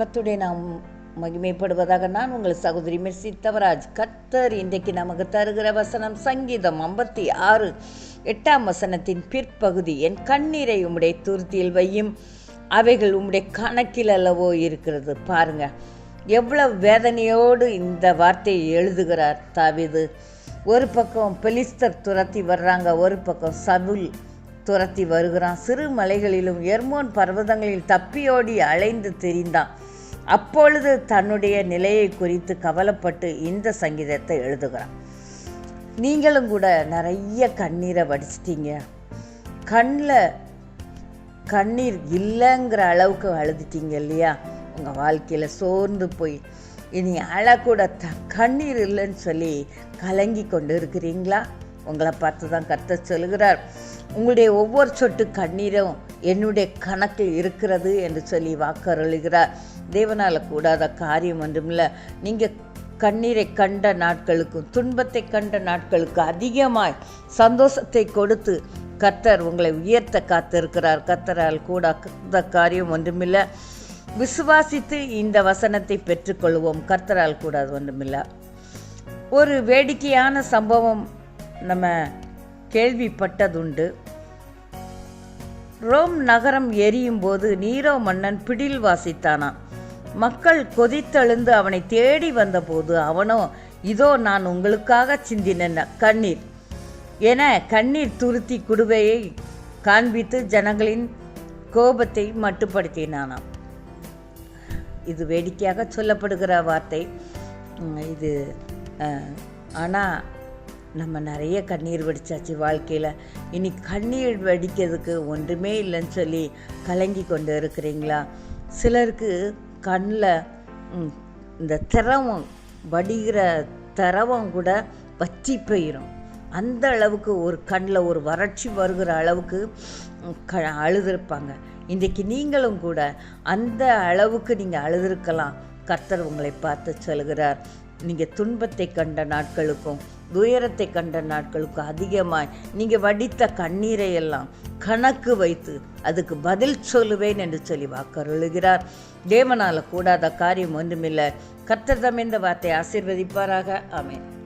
கத்துடைய நாம் மகிமைப்படுவதாக நான் உங்கள் சகோதரி மெர்சி தவராஜ். கத்தர் இன்றைக்கு நமக்கு தருகிற வசனம் சங்கீதம் ஐம்பத்தி ஆறு எட்டாம் வசனத்தின் பிற்பகுதி என் கண்ணீரை உம்முடைய துருத்தியில் வையும் அவைகள் உம்முடைய கணக்கில் அல்லவோ இருக்கிறது. பாருங்க எவ்வளவு வேதனையோடு இந்த வார்த்தையை எழுதுகிறார் தாவிது. ஒரு பக்கம் பெலிஸ்தர் துரத்தி வர்றாங்க ஒரு பக்கம் சவுல் துரத்தி வருகிறான். சிறு மலைகளிலும் எர்மோன் பர்வதங்களில் தப்பியோடி அலைந்து தெரிந்தான். அப்பொழுது தன்னுடைய நிலையை குறித்து கவலைப்பட்டு இந்த சங்கீதத்தை எழுதுகிறான் நீங்களும் கூட நிறைய கண்ணீரை வடிச்சிட்டீங்க. கண்ணில் கண்ணீர் இல்லைங்கிற அளவுக்கு அழுதுட்டீங்க இல்லையா? உங்கள் வாழ்க்கையில் சோர்ந்து போய். இனி அழக்கூட த கண்ணீர் இல்லைன்னு சொல்லி கலங்கி கொண்டு இருக்கிறீங்களா? உங்களை பார்த்து தான் கத்த சொல்கிறார் உங்களுடைய ஒவ்வொரு சொட்டு கண்ணீரும் என்னுடைய கணக்கில் இருக்கிறது என்று சொல்லி வாக்கருளுகிறார். தேவனால் கூடாத காரியம் ஒன்றுமில்லை. நீங்கள் கண்ணீரை கண்ட நாட்களுக்கும் துன்பத்தை கண்ட நாட்களுக்கு அதிகமாய் சந்தோஷத்தை கொடுத்து கர்த்தர் உங்களை உயர்த்த காத்திருக்கிறார். கர்த்தரால் கூட காரியம் ஒன்றுமில்லை. விசுவாசித்து இந்த வசனத்தை பெற்றுக்கொள்வோம். கர்த்தரால் கூடாது ஒன்றுமில்லை. ஒரு வேடிக்கையான சம்பவம் நம்ம கேள்விப்பட்டதுண்டு. ரோம் நகரம் எரியும் போது நீரோ மன்னன் பிடில் வாசித்தானான் மக்கள் கொதித்தெழுந்து அவனை தேடி வந்தபோது அவனோ இதோ நான் உங்களுக்காக சிந்தின கண்ணீர் என கண்ணீர் துருத்தி குடுவையை காண்பித்து ஜனங்களின் கோபத்தை மட்டுப்படுத்தினானாம் இது வேடிக்கையாக சொல்லப்படுகிற வார்த்தை. இது ஆனால் நம்ம நிறைய கண்ணீர் வடிச்சாச்சு வாழ்க்கையில். இனி கண்ணீர் வடிக்கிறதுக்கு ஒன்றுமே இல்லைன்னு சொல்லி கலங்கி கொண்டு இருக்கிறீங்களா? சிலருக்கு கண்ணில் இந்த திரவம் வடிகிற திரவம் கூட வற்றி போயிடும் அந்த அளவுக்கு ஒரு கண்ணில் ஒரு வறட்சி வருகிற அளவுக்கு க அழுதுருப்பாங்க. இன்றைக்கி நீங்களும் கூட அந்த அளவுக்கு நீங்கள் அழுதுருக்கலாம். கர்த்தர் உங்களை பார்த்து சொல்கிறார். நீங்கள் துன்பத்தை கண்ட நாட்களுக்கும் துயரத்தை கண்ட நாட்களுக்கு அதிகமாய் நீங்கள் வடித்த கண்ணீரை எல்லாம் கணக்கு வைத்து அதுக்கு பதில் சொல்லுவேன் என்று சொல்லி வாக்கருளுகிறார் தேவனால் கூடாத காரியம் ஒன்றுமில்லை. கர்த்தர் தம் இந்த வார்த்தை ஆசீர்வதிப்பாராக. ஆமென்.